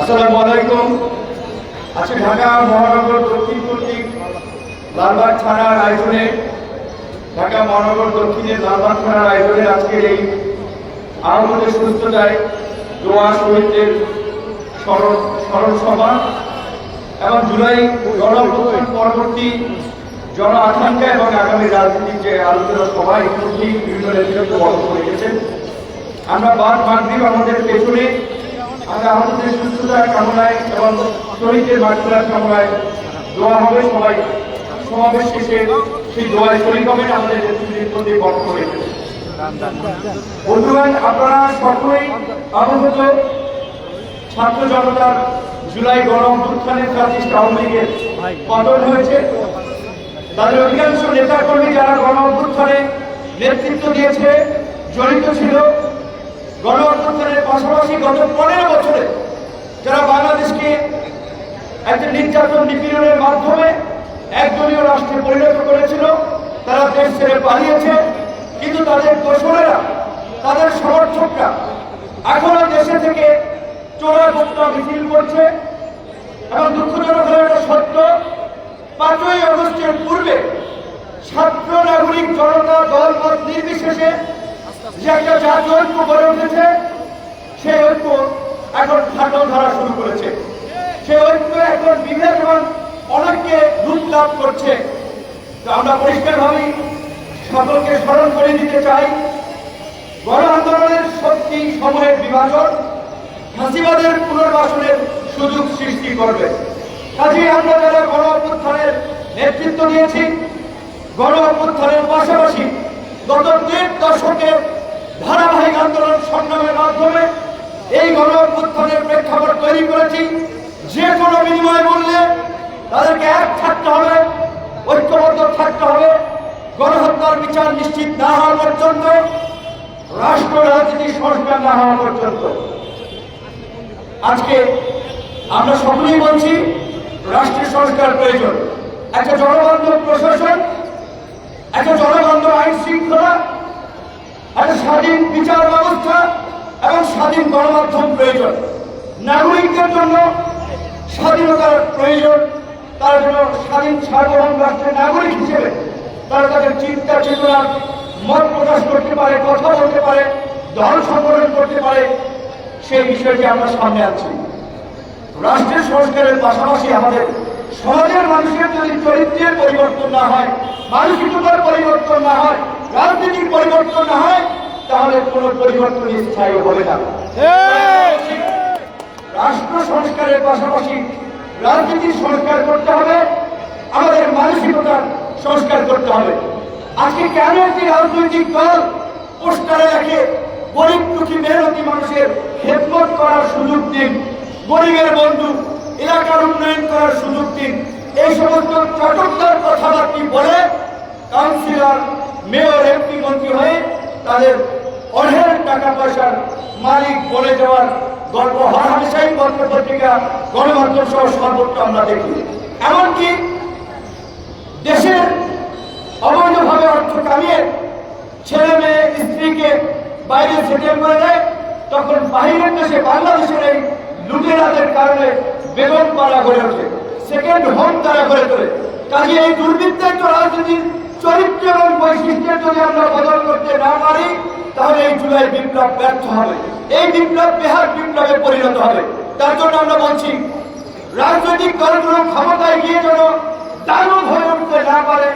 আসসালামু আলাইকুম। আজকে ঢাকা মহানগর দক্ষিণ কর্তৃক লালবাগ থানার আয়োজনে, ঢাকা মহানগর দক্ষিণের লালবাগ থানার আয়োজনে আজকের এই আহমদের সুস্থতায় দোয়া শহীদদের এবং জুলাই গণঅভ্যুত্থান পরবর্তী জন এবং আগামী রাজনীতির যে আলোচনা সভা ইতিমধ্যেই বিভিন্ন নেতৃত্ব বন্ধ করে গেছেন আমরা বাদ মাগরীব আমাদের পেছনে আমরা আমাদের সুস্থতার কামনায় এবং শহীদদের মাঠখোলার কামনায় দোয়া হবে সবাই। সমাবেশ সেই দোয়ায় শরীর আমাদের নেতৃত্ব বন্ধ করে। বন্ধুগণ, আপনারা সকলেই অবগত ছাত্র জনতার জুলাই গণ অভ্যুত্থানের ফ্যাসিস্ট আওয়ামী লীগের পতন হয়েছে। তাদের অধিকাংশ নেতা কর্মী যারা গণ অভ্যুত্থানে নেতৃত্ব দিয়েছে, জড়িত ছিল গণ পাশাপাশি গত পনেরো বছরে যারা বাংলাদেশকে একটা নির্যাতন নিপীড়নের মাধ্যমে একদলীয় রাষ্ট্রে পরিণত করেছিল, তারা দেশ ছেড়ে পালিয়েছে। কিন্তু তাদের দোসরেরা, তাদের সমর্থকরা এখনও দেশে থেকে চোরা গোপ্তা মিছিল করছে। এবং দুঃখজনক হয়ে এটা সত্য, পাঁচই আগস্টের পূর্বে ছাত্র নাগরিক জনতা দল মত নির্বিশেষে যে একটা জাতীয় ঐক্য গড়ে উঠেছে, সেই ঐক্য এখন ফাটল ধরা শুরু করেছে। সেই ঐক্য এখন বিভেদ এবং অনেককে রূপ লাভ করছে। তো আমরা পরিষ্কারভাবেই সকলকে স্মরণ করে দিতে চাই। গণ আন্দোলনের শক্তি সময়ের বিভাজন, ফাঁসিবাদের পুনর্বাসনের সুযোগ সৃষ্টি করবে। কাজেই আমরা যারা গণ অভ্যুত্থানের নেতৃত্ব দিয়েছি গণ অভ্যুত্থানের পাশাপাশি গত দেড় দশকের ধারাবাহিক আন্দোলন সংগ্রামের মাধ্যমে এই গণ অভ্যুত্থানের প্রেক্ষাপট তৈরি করেছি। যে কোনো বিনিময় মূল্যে তাদেরকে এক থাকতে হবে, ঐক্যবদ্ধ থাকতে হবে। গণহত্যার বিচার নিশ্চিত না হওয়া পর্যন্ত, রাষ্ট্র রাজনীতি সংস্কার না হওয়া পর্যন্ত। আজকে আমরা সকলেই বলছি রাষ্ট্রীয় সংস্কার প্রয়োজন। একটা জনবান্ধব প্রশাসন, একটা জনবান্ধব আইন শৃঙ্খলা একটা স্বাধীন বিচার ব্যবস্থা এবং স্বাধীন গণমাধ্যম প্রয়োজন। নাগরিকদের জন্য স্বাধীনতার প্রয়োজন, তার জন্য স্বাধীন সার্বভৌম রাষ্ট্রের নাগরিক হিসেবে তারা তাদের চিন্তা চেতনা মত প্রকাশ করতে পারে, কথা বলতে পারে দল সংগঠন করতে পারে, সেই বিষয়টি আমরা সামনে আছি রাষ্ট্রের সংস্কারের পাশাপাশি আমাদের সমাজের মানুষের যদি চরিত্রের পরিবর্তন না হয়, মানসিকতার পরিবর্তন না হয় রাজনীতির পরিবর্তন না হয় তাহলে কোনো পরিবর্তন স্থায়ী হবে না। রাষ্ট্র সংস্কারের পাশাপাশি রাজনীতির সংস্কার করতে হবে আমাদের মানসিকতার সংস্কার করতে হবে। আজকে কেন একটি রাজনৈতিক দল পোস্টারে রাখে গরিব দুঃখী মেহনতি মানুষের খেদমত করার সুযোগ দিন গরিবের বন্ধু এলাকার উন্নয়ন করার সুযোগ দিন এই সমস্ত চটকদার কথাবার্তি বলে কাউন্সিলর মেয়র এমপি মন্ত্রী হয়ে তাদের অঢেল টাকা পয়সার মালিক বলে যাওয়ার গল্প হর হামেশাই পত্র পত্রিকা গণমাধ্যম সহ সর্বত্র আমরা দেখি। এমনকি দেশের অবৈধভাবে অর্থ কামিয়ে ছেলে মেয়ে, স্ত্রীকে বাইরে সেটেল করে দেয়, তখন বাহিরের দেশে বাংলাদেশের এই লুটেরাদের কারণে বেগম পাড়া গড়ে ওঠে। সেকেন্ড হোম তারা গড়ে তোলে। কাজে এই দুর্বৃত্তের তো রাজনীতির চরিত্র এবং বৈশিষ্ট্যের যদি আমরা বদল করতে না পারি তাহলে এই জুলাই বিপ্লব ব্যর্থ হবে। এই বিপ্লব বিহার বিপ্লবে পরিণত হবে। তার জন্য আমরা বলছি রাজনৈতিক দলগুলো ক্ষমতায় গিয়ে যেন দানব হয়ে উঠতে না পারে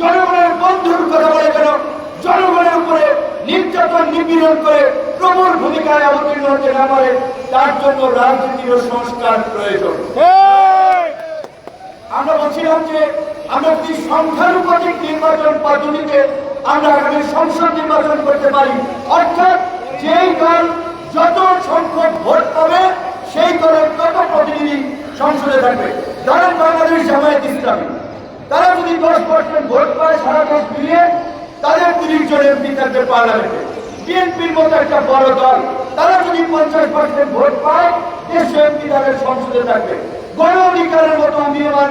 জনগণের বন্ধুর কথা বলে যেন জনগণের উপরে নির্যাতন নিপীড়ন করে প্রবল ভূমিকায় অবতীর্ণ হতে না পারে তার জন্য রাজনীতির সংস্কার প্রয়োজন। আমরা বলছিলাম যে আমরা যদি সংখ্যানুপাতিক নির্বাচন পদ্ধতিতে আমরা আগামী সংসদ নির্বাচন করতে পারি? অর্থাৎ যেই দল যত সংখ্যক ভোট পাবে, সেই দলের তত প্রতিনিধি সংসদে থাকবে। ধরেন বাংলাদেশ জামায়াত ইসলামী, তারা যদি দশ পার্সেন্ট ভোট পায় সারা দেশ মিলিয়ে, তাদের তিরিশ জন এমপি থাকবে পার্লামেন্টে। বিএনপির মতো একটা বড় দল, তারা যদি পঞ্চাশ পার্সেন্ট ভোট পায় দেড়শো এমপি তাদের সংসদে থাকবে। গণ অধিকারের মতো নির্মাণ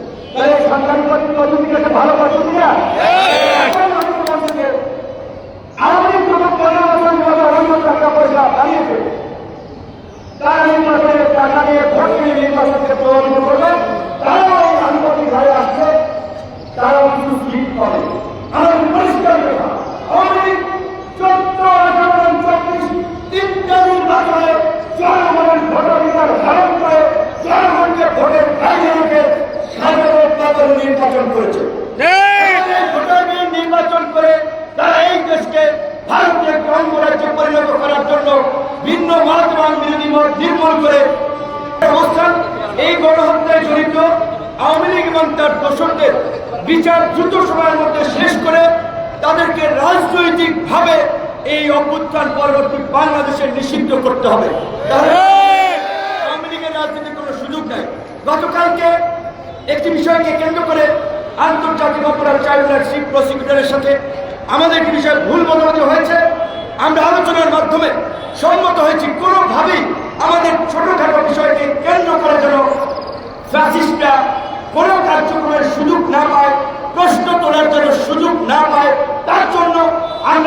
তাহলে সরকারি একটা ভালো পদ্ধতি না এখন আমি বলছি যে, আমাদের কোনো পনেরো বছর মতো অন্য টাকা পয়সা দাঁড়িয়েছে তারা নির্বাচনের টাকা নিয়ে ভোট নিয়ে নির্বাচনকে প্রভাবিত করবে তারাও এই আনুপাতিক হারে আসছে তারাও কিছু সিট পাবে আমাদের পরিষ্কার কথা আমাদের চোদ্দ আঠারো এবং চব্বিশ তিনটা নির্বাচনে জনগণের ভোটাধিকার ধারণ করে জনগণকে ভোটের বাইরে রেখে সাধারণ নির্বাচন করেছে এই ভোটারদের নির্বাচন করে তারা এই দেশকে ভারতীয় একটি অঙ্গরাজ্যে পরিণত করার জন্য ভিন্ন মত এবং বিরোধী মত নির্মূল করে অবস্থান এই গণহত্যায় জড়িত আওয়ামী লীগ এবং তার দোষরদের বিচার দ্রুত সময়ের মধ্যে শেষ করে তাদেরকে রাজনৈতিক ভাবে এই অভ্যুত্থান পরবর্তী বাংলাদেশে নিষিদ্ধ করতে হবে। আওয়ামী লীগের রাজনীতির কোনো সুযোগ নাই। গতকালকে একটি বিষয়কে কেন্দ্র করে আন্তর্জাতিক অপরাধ ট্রাইব্যুনাল চিফ প্রসিকিউটরের সাথে আমাদের একটি বিষয়ে ভুল বোঝাবুঝি হয়েছে। আমরা আলোচনার মাধ্যমে সম্মত হয়েছি। কোনোভাবেই আমাদের ছোটখাটো বিষয়কে কেন্দ্র করে যেন ফ্যাসিস্টরা কোনো কার্যক্রমের সুযোগ না পায় প্রশ্ন তোলার জন্য সুযোগ না পায় তার জন্য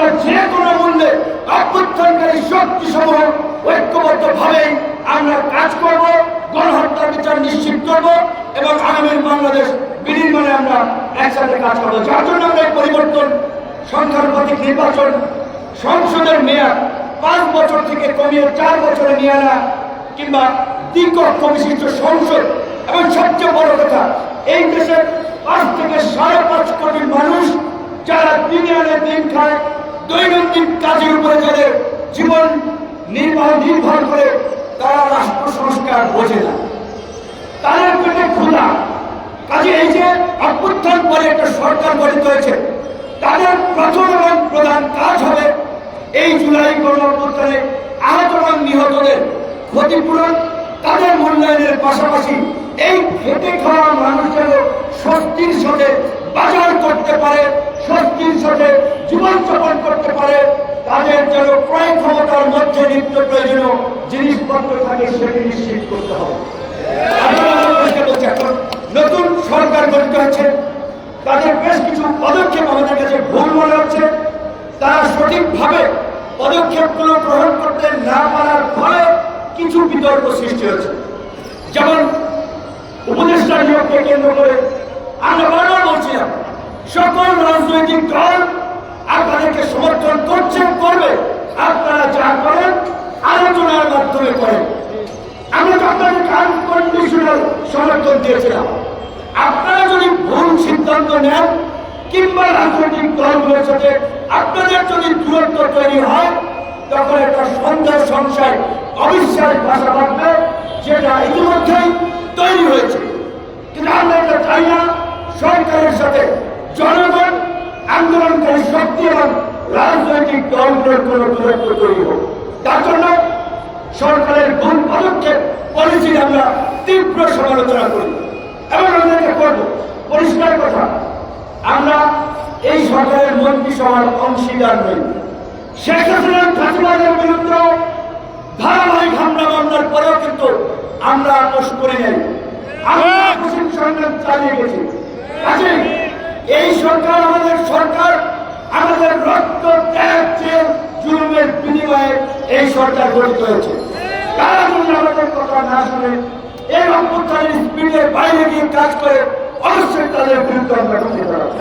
আমরা যে কোনো মূল্যে অভ্যুত্থানকারী শক্তি সমূহ ঐক্যবদ্ধভাবেই আমরা কাজ করব, গণহত্যার বিচার নিশ্চিত করব এবং আগামী বাংলাদেশ বিনির্মাণে আমরা একসাথে কাজ করব। যার জন্য আমরা পরিবর্তন সংখ্যানুপাতিক নির্বাচন সংসদের মেয়াদ পাঁচ বছর থেকে কমিয়ে চার বছরে নিয়ে আনা কিংবা দ্বিকক্ষ বিশিষ্ট সংসদ। এবং সবচেয়ে বড় কথা, এই দেশের পাঁচ থেকে সাড়ে পাঁচ কোটি মানুষ যারা দিনে আনে দিন খায় দৈনন্দিন কাজের উপরে যাদের জীবন নির্বাহ নির্ভর করে, তারা রাষ্ট্র সংস্কার বোঝে না। তাদের পেটে খোলা কাজে এই যে অভ্যুত্থান পরে একটা সরকার গঠিত হয়েছে, তাদের প্রথম এবং প্রধান কাজ হবে এই জুলাই গণ অভ্যুত্থানে আহত এবং নিহতদের ক্ষতিপূরণ। তাদের মূল্যায়নের পাশাপাশি এই খেটে খাওয়া মানুষ যেন স্বস্তির সাথে বাজার করতে পারে স্বস্তির সাথে জীবনযাপন করতে পারে তাদের যেন ক্রয় ক্ষমতার মধ্যে নিত্য প্রয়োজনীয় জিনিসপত্র থাকে সেটি নিশ্চিত করতে হবে। নতুন সরকার গঠিত হচ্ছে তাদের বেশ কিছু পদক্ষেপ আমাদের কাছে ভুল মনে হচ্ছে। তারা সঠিকভাবে পদক্ষেপগুলো গ্রহণ করতে না পারার ফলে কিছু বিতর্ক সৃষ্টি হচ্ছে যেমন উপদেষ্টা নিয়োগকে কেন্দ্র করে আমরা বারবার বলছিলাম, সকল রাজনৈতিক দল আপনাদেরকে সমর্থন করছে, করবে। আপনারা যা করেন আলোচনার মাধ্যমে করেন আমরা তো আপনাদেরকে আনকন্ডিশনাল সমর্থন দিয়েছিলাম। আপনারা যদি ভুল সিদ্ধান্ত নেন, কিংবা রাজনৈতিক দলগুলোর সাথে আপনাদের যদি দূরত্ব তৈরি হয়, তখন একটা সন্দেহ, সংশয়, অবিশ্বাস ভাষা বাড়বে যেটা ইতিমধ্যেই তৈরি হয়েছে। কিন্তু আমরা এটা চাই না। সরকারের সাথে জনগণ, আন্দোলনকারী শক্তি এবং রাজনৈতিক দলগুলোর কোনো দূরত্ব তৈরি হোক। তার জন্য সরকারের ভুল পদক্ষেপ পলিসির আমরা তীব্র সমালোচনা করি। এবং আমাদেরকে করব। পরিষ্কার কথা, আমরা এই সরকারের মন্ত্রিসভার অংশীদার নই। শেখ হাসিনার ফাঁসিবাদের বিরুদ্ধে ধারাবাহিক হামলা মামলার পরেও কিন্তু আমরা আপোষ করি নাই। আমরা আপোষের সংগ্রাম চালিয়ে গেছি। কাজেই এই সরকার, আমাদের সরকার, আমাদের রক্ত ত্যাগ চেয়ে জুলুমের বিনিময়ে এই সরকার গঠিত হয়েছে। তারা যদি আমাদের কথা না শুনে এই অভ্যুত্থানের স্পিডের বাইরে গিয়ে কাজ করে অবশ্যই তাদের বিরুদ্ধে আমরা দাঁড়াবো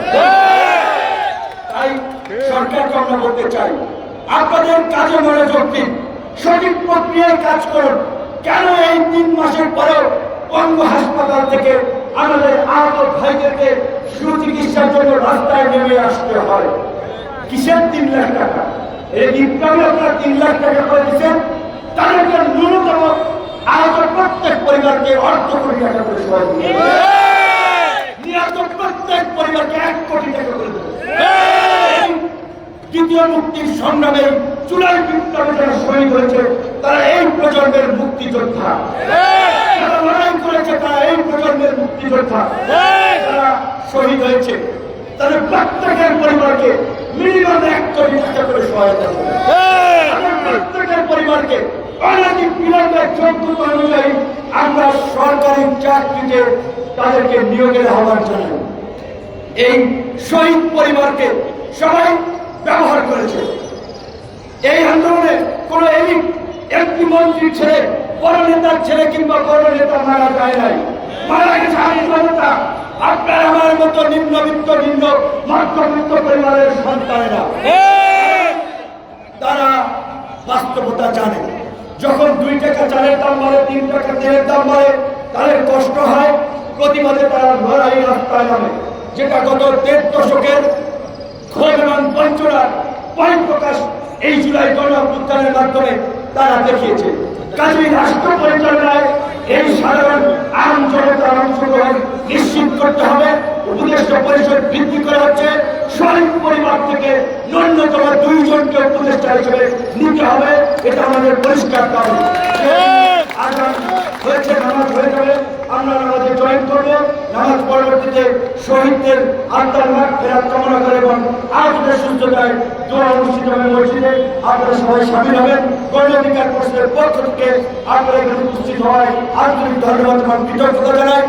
তাই সরকারকে আমরা বলতে চাই, আপনাদের কাজে মনোযোগ দিন, সঠিক প্রক্রিয়ায় কাজ করুন। কেন এই তিন মাসের পরেও অঙ্গ হাসপাতাল থেকে আমাদের আহত ভাইদেরকে সুচিকিৎসার জন্য রাস্তায় নেমে আসতে হয়? কিসের তিন লাখ টাকা? এই বিপ্লবী আপনারা তিন লাখ টাকা করে দিচ্ছেন তাদেরকে ন্যূনতম আহত প্রত্যেক পরিবারকে অর্থ কোটি টাকা করে সহযোগিতা নিহত প্রত্যেক পরিবারকে এক কোটি টাকা করে দেবে দ্বিতীয় মুক্তির সংগ্রামে চুলাই বিপ্লবে যারা শহীদ হয়েছে, তারা এই প্রজন্মের মুক্তিযোদ্ধা। যারা লড়াই করেছে, তারা এই প্রজন্মের মুক্তিযোদ্ধা। যারা শহীদ হয়েছে তাদের প্রত্যেকের পরিবারকে মিনিমাম এক কোটি টাকা করে সহায়তা করবে। প্রত্যেকের পরিবারকে অনৈতিক বিলম্বের যোগ্যতা অনুযায়ী আমরা সরকারি চাকরিতে তাদেরকে নিয়োগের আহ্বান জানাই। এই শহীদ পরিবারকে সবাই ব্যবহার করেছে। এই আন্দোলনে কোন এলিট একটি মন্ত্রী ছেলে বড় নেতার ছেলে কিংবা বড় নেতা মারা যায় নাই। মারা গেছে আন্দোলনটা আপনার আমার মতো নিম্নবিত্ত নিম্ন মধ্যবিত্ত পরিবারের তারা বাস্তবতা জানে। যখন দুই টাকা চালের দাম বাড়ে, তিন টাকা তেলের দাম তাদের কষ্ট হয়, প্রতিবাদে তারা লড়াই রাস্তায় নামে। যেটা গত দেড় দশকের ক্ষোভ এবং বঞ্চনার পরিপ্রকাশ এই জুলাই গণঅভ্যুত্থানের মাধ্যমে তারা দেখিয়েছে। কাজী রাষ্ট্র পরিচালনায় এই সাধারণ আম জনতার অংশগ্রহণ নিশ্চিত করতে হবে। উপদেষ্টা পরিষদ বৃদ্ধি করা হচ্ছে সঠিক পরিবার থেকে ন্যূনতম দুইজনকে উপদেষ্টা হিসেবে নিতে হবে। এটা আমাদের পরিষ্কার দাবি। আগাম হয়েছে নামাজ হয়ে যাবে। আমরা নামাজে জয়েন করব। নামাজ পরবর্তীতে শহীদদের আত্মার মাঠ ফেরার কামনা করে এবং আপনাদের সুস্থতায় দোয়া অনুষ্ঠিত হবে মসজিদে। আপনারা সবাই সামিল হবেন। গণ অধিকার পরিষদের পক্ষ থেকে আপনারা এখানে উপস্থিত হওয়ায় আন্তরিক ধন্যবাদ এবং কৃতজ্ঞতা জানাই।